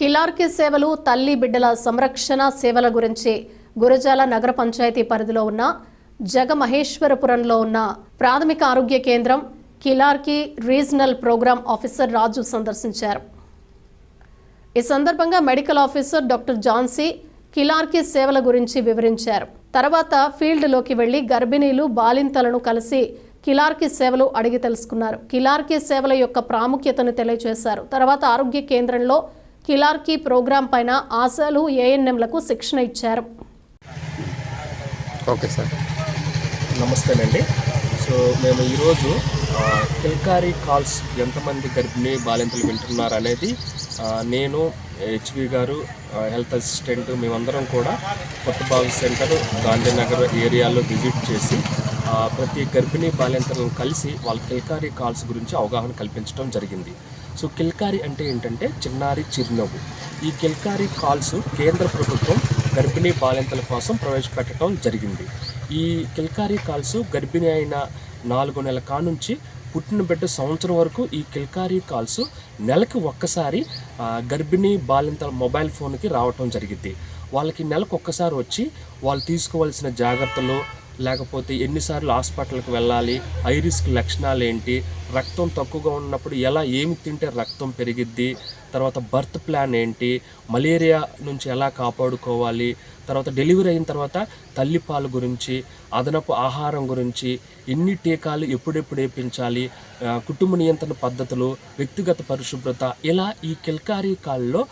కిలార్కి సేవలు తల్లి బిడ్డల సంరక్షణ సేవల గురించి గురజాల నగర పంచాయతీ పరిధిలో ఉన్న జగమహేశ్వరపురంలో ఉన్న ప్రాథమిక ఆరోగ్య కేంద్రం కిలార్కి రీజనల్ ప్రోగ్రామ్ ఆఫీసర్ రాజు సందర్శించారు. ఈ సందర్భంగా మెడికల్ ఆఫీసర్ డాక్టర్ జాన్సీ కిలార్కి సేవల గురించి వివరించారు. తర్వాత ఫీల్డ్లోకి వెళ్ళి గర్భిణీలు బాలింతలను కలిసి కిలార్కి సేవలు అడిగి తెలుసుకున్నారు. కిలార్కి సేవల యొక్క ప్రాముఖ్యతను తెలియజేశారు తర్వాత ఆరోగ్య కేంద్రంలో కిలార్కి ప్రోగ్రాం పైన ఆశాలు ఏఎన్ఎంలకు శిక్షణ ఇచ్చారు. Okay sir. నమస్తేనండి. సో మేము ఈరోజు కిల్కారీ కాల్స్ ఎంతమంది గర్భిణీ బాలింతలు వింటున్నారు అనేది నేను హెచ్వి గారు హెల్త్ అసిస్టెంట్ మేమందరం కూడా కొత్తబాగు సెంటర్ గాంధీనగర్ ఏరియాలో విజిట్ చేసి ప్రతి గర్భిణీ బాలింతలను కలిసి వాళ్ళ కిల్కారీ కాల్స్ గురించి అవగాహన కల్పించడం జరిగింది. సో కిల్కారి అంటే ఏంటంటే చిన్నారి చిరునవ్వు. ఈ కిల్కారి కాల్స్ కేంద్ర ప్రభుత్వం గర్భిణీ బాలింతల కోసం ప్రవేశపెట్టడం జరిగింది. ఈ కిల్కారి కాల్స్ గర్భిణి అయిన నాలుగు నెలల కానుంచి పుట్టిన బిడ్డ సంవత్సరం వరకు ఈ కిల్కారీ కాల్స్ నెలకు ఒక్కసారి గర్భిణీ బాలింతల మొబైల్ ఫోన్కి రావటం జరిగింది. వాళ్ళకి నెలకు ఒక్కసారి వచ్చి వాళ్ళు తీసుకోవాల్సిన జాగ్రత్తలు లేకపోతే ఎన్నిసార్లు హాస్పిటల్కి వెళ్ళాలి హై రిస్క్ లక్షణాలు ఏంటి రక్తం తక్కువగా ఉన్నప్పుడు ఎలా ఏమి తింటే రక్తం పెరిగిద్ది తర్వాత బర్త్ ప్లాన్ ఏంటి మలేరియా నుంచి ఎలా కాపాడుకోవాలి తర్వాత డెలివరీ అయిన తర్వాత తల్లిపాలు గురించి అదనపు ఆహారం గురించి ఎన్ని టీకాలు ఎప్పుడెప్పుడు వేయించాలి కుటుంబ నియంత్రణ పద్ధతులు వ్యక్తిగత పరిశుభ్రత ఇలా ఈ కిల్కారీ కాల్లో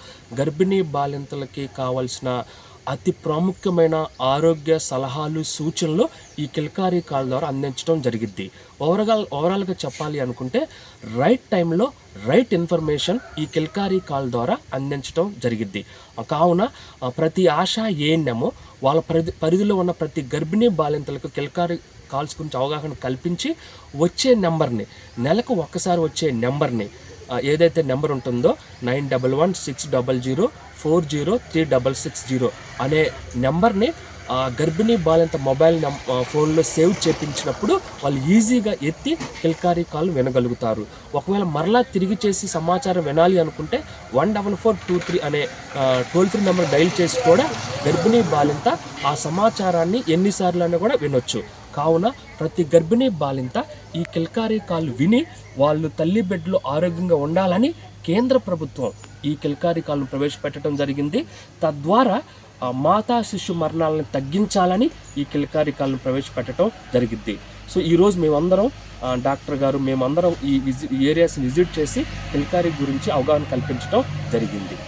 గర్భిణీ బాలింతలకి కావాల్సిన అతి ప్రాముఖ్యమైన ఆరోగ్య సలహాలు సూచనలు ఈ కిల్కారీ కాల్ ద్వారా అందించడం జరిగిద్ది. ఓవరాల్ ఓవరాల్గా చెప్పాలి అనుకుంటే రైట్ టైంలో రైట్ ఇన్ఫర్మేషన్ ఈ కిల్కారీ కాల్ ద్వారా అందించడం జరిగిద్ది. కావున ప్రతి ఆశ ఏఎన్ఎమో వాళ్ళ పరిధి పరిధిలో ఉన్న ప్రతి గర్భిణీ బాలింతలకు కిల్కారీ కాల్స్ గురించి అవగాహన కల్పించి వచ్చే నెంబర్ని నెలకు ఒక్కసారి వచ్చే నెంబర్ని ఏదైతే నెంబర్ ఉంటుందో nine double one six double zero four zero three double six zero అనే నెంబర్ని ఆ గర్భిణీ బాలింత మొబైల్ నం ఫోన్లో సేవ్ చేపించినప్పుడు వాళ్ళు ఈజీగా ఎత్తి కిల్కారీ కాల్ వినగలుగుతారు. ఒకవేళ మరలా తిరిగి చేసి సమాచారం వినాలి అనుకుంటే one double four two three అనే టోల్ ఫ్రీ నెంబర్ డైల్ చేసి కూడా గర్భిణీ బాలింత ఆ సమాచారాన్ని ఎన్నిసార్లు అయినా కూడా వినొచ్చు. కావున ప్రతి గర్భిణీ బాలింత ఈ కిల్కారీ కాల్ విని వాళ్ళు తల్లి బిడ్డలు ఆరోగ్యంగా ఉండాలని కేంద్ర ప్రభుత్వం ఈ కిల్కారీ కాల్ను ప్రవేశపెట్టడం జరిగింది. తద్వారా మాతా శిశు మరణాలను తగ్గించాలని ఈ కిల్కారీ కాల్ను ప్రవేశపెట్టడం జరిగింది. సో ఈరోజు మేమందరం డాక్టర్ గారు మేమందరం ఈ విజి ఈ ఏరియాస్ని విజిట్ చేసి కిల్కారీ గురించి అవగాహన కల్పించడం జరిగింది.